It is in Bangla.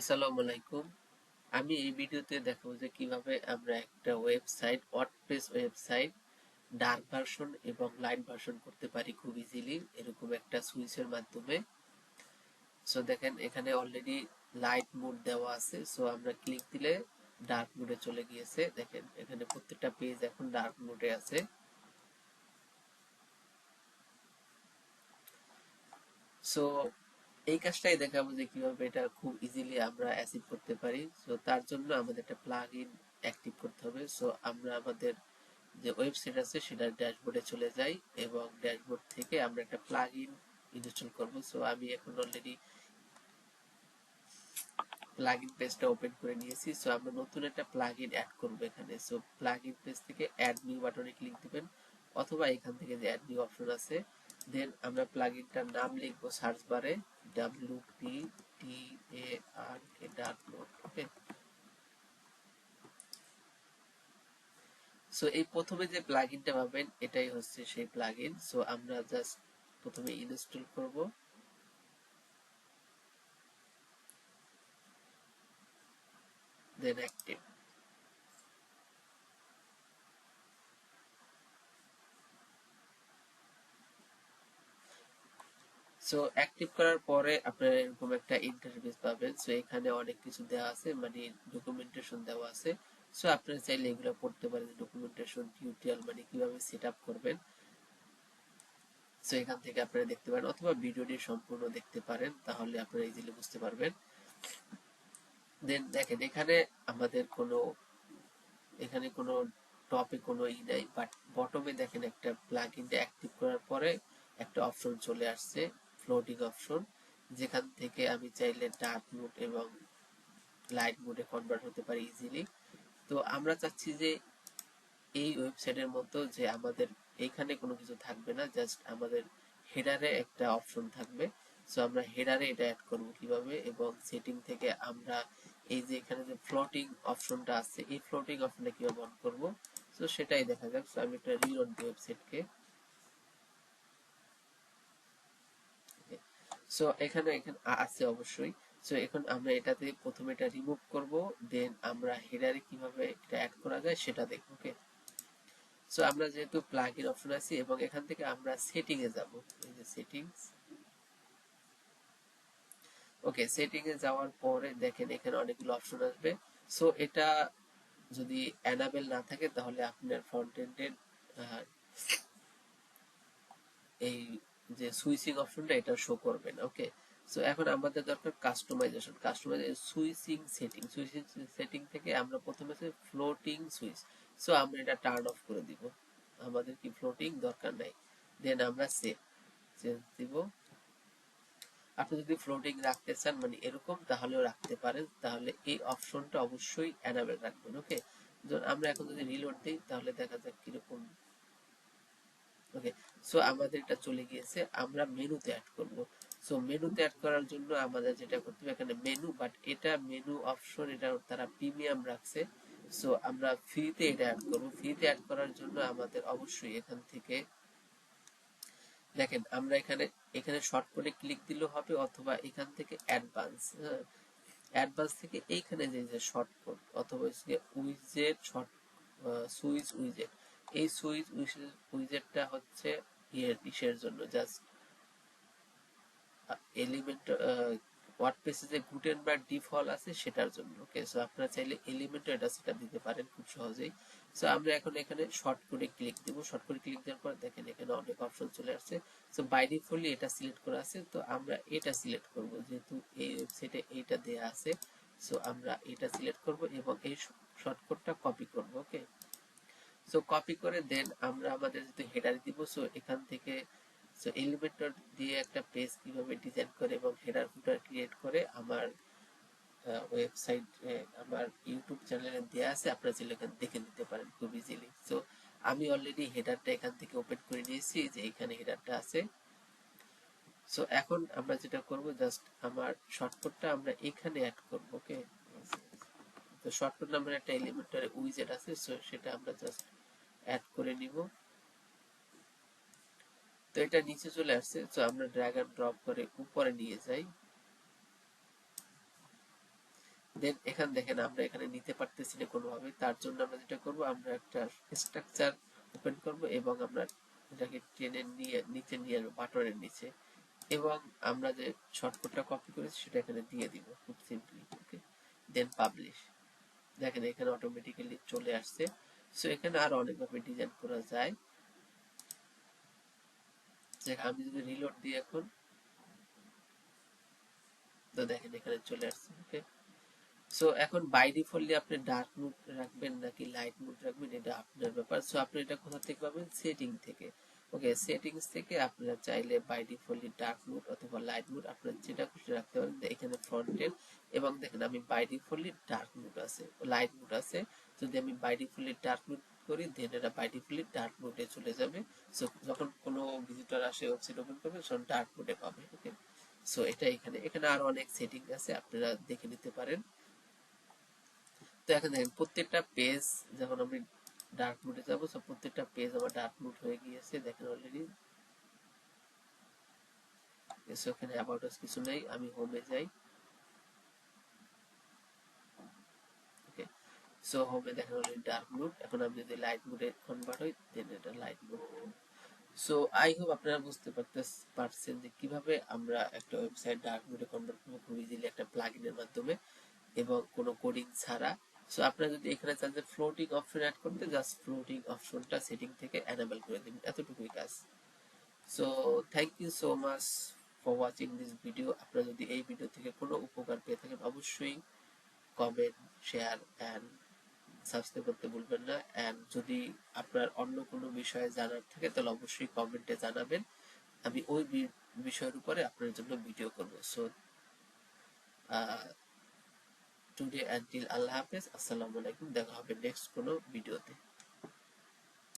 আসসালামু আলাইকুম। আমি এই ভিডিওতে দেখাবো যে কীভাবে আমরা একটা website WordPress website dark version এবং লাইট ভার্সন করতে পারি খুব ইজিলি এরকম একটা সুইচের মাধ্যমে। সো দেখেন, এখানে অলরেডি লাইট মোড দেওয়া আছে। সো আমরা ক্লিক দিলে ডার্ক মোডে চলে গিয়েছে। দেখেন, এখানে প্রত্যেকটা পেজ এখন ডার্ক মোডে আছে। সো এই কাজটাই দেখাবো যে কীভাবে এটা খুব ইজিলি আমরা অ্যাচিভ করতে পারি। সো তার জন্য আমাদের একটা প্লাগ ইন অ্যাক্টিভ করতে হবে। সো আমরা আমাদের যে ওয়েবসাইট আছে, সেটার ড্যাশবোর্ডে চলে যাই এবং ড্যাশবোর্ড থেকে আমরা একটা প্লাগ ইন ইনস্টল করব। সো আমি এখন অলরেডি প্লাগ ইন পেজটা ওপেন করে নিয়েছি। সো আমরা নতুন একটা প্লাগ ইন অ্যাড করব এখানে। সো প্লাগ ইন পেজ থেকে অ্যাড নিউ বাটনে ক্লিক দিবেন অথবা এখান থেকে যে অ্যাড নিউ অপশন আছে দেন আমরা প্লাগইনটার নাম লিখব সার্চ বারে W P T A R K dark mode okay so এই প্রথমে যে প্লাগইনটা পাবেন, এটাই হচ্ছে সেই প্লাগইন সো আমরা জাস্ট প্রথমে ইনস্টল করব। দেন অ্যাক্টিভ সো অ্যাক্টিভ করার পরে আপনারা এরকম একটা ইন্টারফেস পাবেন। সো এখানে অনেক কিছু দেওয়া আছে মানে ডকুমেন্টেশন দেওয়া আছে। সো আপনারা চাইলে এগুলো পড়তে পারেন ডকুমেন্টেশন টিউটোরিয়াল মানে কীভাবে সেট আপ করবেন। সো এখান থেকে আপনারা দেখতে পারেন, অথবা ভিডিওটি সম্পূর্ণ দেখতে পারেন, তাহলে আপনারা ইজিলি বুঝতে পারবেন। দেন দেখেন, এখানে আমাদের কোনো, এখানে কোনো টপে কোনো ই নাই বাট বটমে দেখেন একটা প্লাগ ইনটা অ্যাক্টিভ করার পরে একটা অপশন চলে আসছে। ফ্লোটিং অপশন যেখান থেকে আমি চাইলে ডার্ক মোড এবং লাইট মোডে কনভার্ট হতে পারি ইজিলি তো আমরা চাচ্ছি যে এই ওয়েবসাইটের মতো যে আমাদের এইখানে কোনো কিছু থাকবে না জাস্ট আমাদের হেডারে একটা অপশন থাকবে। সো আমরা হেডারে এটা অ্যাড করব কীভাবে এবং সেটিং থেকে আমরা এই যে এখানে যে ফ্লোটিং অপশনটা আছে, এই ফ্লোটিং অপশনটা কীভাবে অন করব? সো সেটাই দেখা যাক। সো আমি একটা রিলোড ওয়েবসাইটকে সো এখানে এখানে আছে অবশ্যই। সো এখন আমরা এটাতে প্রথমে এটা রিমুভ করব দেন আমরা হেডারে কীভাবে এটা অ্যাড করা যায় সেটা দেখব ওকে সো আমরা যেহেতু প্লাগ ইন অপশন আছে এবং এখান থেকে আমরা সেটিং এ যাব। এই যে সেটিংস ওকে সেটিং এ যাওয়ার পরে দেখেন এখানে অনেকগুলো অপশন আসবে। সো এটা যদি অ্যানাবেল না থাকে তাহলে আপনার ফ্রন্ট এন্ডের এই যে সুইচিং অপশনটা এটা শো করবে না ওকে সো এখন আমাদের দরকার customization customization switching setting switching setting থেকে আমরা প্রথমে আছে ফ্লোটিং সুইচ সো আমরা এটা টার্ন অফ করে দিব। আমাদের কি ফ্লোটিং দরকার নাই। দেন আমরা সেভ চেঞ্জ দিব। আপনি যদি ফ্লোটিং রাখতে চান মানে এরকম, তাহলেও রাখতে পারেন। তাহলে এই অপশনটা অবশ্যই অ্যানাবেল রাখবেন ওকে আমরা এখন যদি রিলোড দিই, তাহলে দেখা যাক কীরকম ওকে সো আমাদের এটা চলে গিয়েছে, আমরা মেনুতে অ্যাড করব। সো মেনুতে অ্যাড করার জন্য আমাদের যেটা করতে হবে, এখানে মেনু বাট এটা মেনু অপশন এটা তারা প্রিমিয়াম রাখছে। সো আমরা ফ্রিতে এটা অ্যাড করব। ফ্রিতে অ্যাড করার জন্য আমাদের অবশ্যই এখান থেকে, দেখেন, আমরা এখানে এখানে শর্টকাটে ক্লিক দিলেও হবে, অথবা এখান থেকে অ্যাডভান্স অ্যাডভান্স থেকে এইখানে যে যে শর্টকাট অথবা উইজেট শর্ট সুইচ উইজেট এই সুইচ উইজেটটা হচ্ছে ইয়ের ইসের জন্য জাস্ট এলিমেন্ট ওয়ার্ডপ্রেসে যে গুটেনবার্গ ডিফল্ট আছে সেটার জন্য ওকে সো আপনারা চাইলে এলিমেন্ট এটা সেটা দিতে পারেন খুব সহজেই। সো আমরা এখন এখানে শর্ট করে ক্লিক দেব। শর্ট করে ক্লিক দেওয়ার পর দেখেন এখানে অনেক অপশন চলে আসছে। সো বাই ডিফল্টলি এটা সিলেক্ট করা আছে। তো, আমরা এটা সিলেক্ট করব যেহেতু এই ওয়েবসাইটে এইটা দেয়া আছে। সো আমরা এটা সিলেক্ট করব এবং এই শর্টকাটটা কপি করব ওকে সো কপি করে দেন আমরা আমাদের যেহেতু হেডার দিব সো এখান থেকে সো এলিমেন্টর দিয়ে একটা পেজ কীভাবে ডিজাইন করে এবং হেডার ফুটার ক্রিয়েট করে আমার ওয়েবসাইট আমার ইউটিউব চ্যানেলে দেওয়া আছে, আপনারা চাইলে এখানে দেখে নিতে পারেন খুব ইজিলি সো আমি অলরেডি হেডারটা এখান থেকে ওপেন করে নিয়েছি, যে এখানে হেডারটা আছে। সো এখন আমরা যেটা করব জাস্ট আমার শর্টকাটটা আমরা এখানে অ্যাড করব ওকে তো শর্টকাট নাম্বার একটা এলিমেন্টার উইজেট আছে সো সেটা আমরা জাস্ট অ্যাড করে নিব। তো এটা নিচে চলে আসছে। তো আমরা ড্র্যাগ এন্ড ড্রপ করে উপরে নিয়ে যাই। দেন এখানে দেখেন আমরা এখানে নিতে পারতেছি না কোনোভাবে। তার জন্য আমরা যেটা করব, আমরা একটা স্ট্রাকচার ওপেন করব এবং আমরা এটাকে টেনে নিয়ে, নিচে নিয়ে আসব, বাটনের নিচে। এবং আমরা যে শর্টকাটটা কপি করেছি, সেটা এখানে দিয়ে দিব খুব সিম্পলি ওকে দেন পাবলিশ দেখেন এখানে অটোমেটিক্যালি চলে আসছে। সো এখানে আরও অনেকভাবে ডিজাইন করা যায়। যে আমি যদি রিলোড দিই এখন, তো দেখেন এখানে চলে আসছে ওকে সো এখন বাই ডিফল্টলি আপনি ডার্ক মুড রাখবেন নাকি লাইট মুড রাখবেন, এটা আপনার ব্যাপার। সো আপনি এটা কোথা থেকে পাবেন? সেটিং থেকে। ওকে সেটিংস থেকে আপনারা চাইলে বাই ডিফল্টলি ডার্ক মুড অথবা লাইট মুড আপনারা যেটা খুশি রাখতে পারেন এখানে ফ্রন্টের এবং দেখেন আমি বাই ডিফল্টলি ডার্ক মুড আছে লাইট মুড আছে। যদি আমি বাই ডিফল্টলি ডার্ক মুড করি দেন এটা বাই ডিফল্টলি ডার্ক মুডে চলে যাবে। সো যখন কোনো ভিজিটর আসে ওয়েবসাইট ওপেন করবে, তখন ডার্ক মুডে পাবে ওকে সো এটা এখানে এখানে আরও অনেক সেটিং আছে, আপনারা দেখে নিতে পারেন। তো এখন দেখেন, প্রত্যেকটা পেজ যখন আমি ডার্ক মুডে যাব, সব প্রত্যেকটা পেজ আমার ডার্ক মুড হয়ে গিয়েছে, দেখেন অলরেডি এখানে অ্যাবাউট কিছু নেই, আমি হোমে যাই। ওকে সো হোমে দেখেন অলরেডি ডার্ক মুড এখন আমি যদি লাইট মুডে কনভার্ট হই দেন এটা light mode so I hope আপনারা বুঝতে পারছেন যে কীভাবে আমরা একটা ওয়েবসাইট ডার্ক মুডে কনভার্ট করব খুব ইজিলি একটা প্লাগইনের মাধ্যমে, এবং কোনো কোডিং ছাড়া সো আপনারা যদি এখানে চান যে ফ্লোটিং অপশন অ্যাড করতে জাস্ট ফ্লোটিং অপশনটা সেটিং থেকে এনাবেল করে দিবেন। এতটুকুই কাজ। So thank you so much for watching this video আপনারা যদি এই ভিডিও থেকে কোনো উপকার পেয়ে থাকেন, অবশ্যই কমেন্ট শেয়ার অ্যান্ড সাবস্ক্রাইব করতে ভুলবেন না। অ্যান্ড যদি আপনার অন্য কোনো বিষয়ে জানার থাকে, তাহলে অবশ্যই কমেন্টে জানাবেন। আমি ওই বিষয়ের উপরে আপনার জন্য ভিডিও করব। সো টুডে অ্যান্টিল আল্লাহ হাফেজ। আসসালামু আলাইকুম দেখা হবে নেক্সট কোনো ভিডিওতে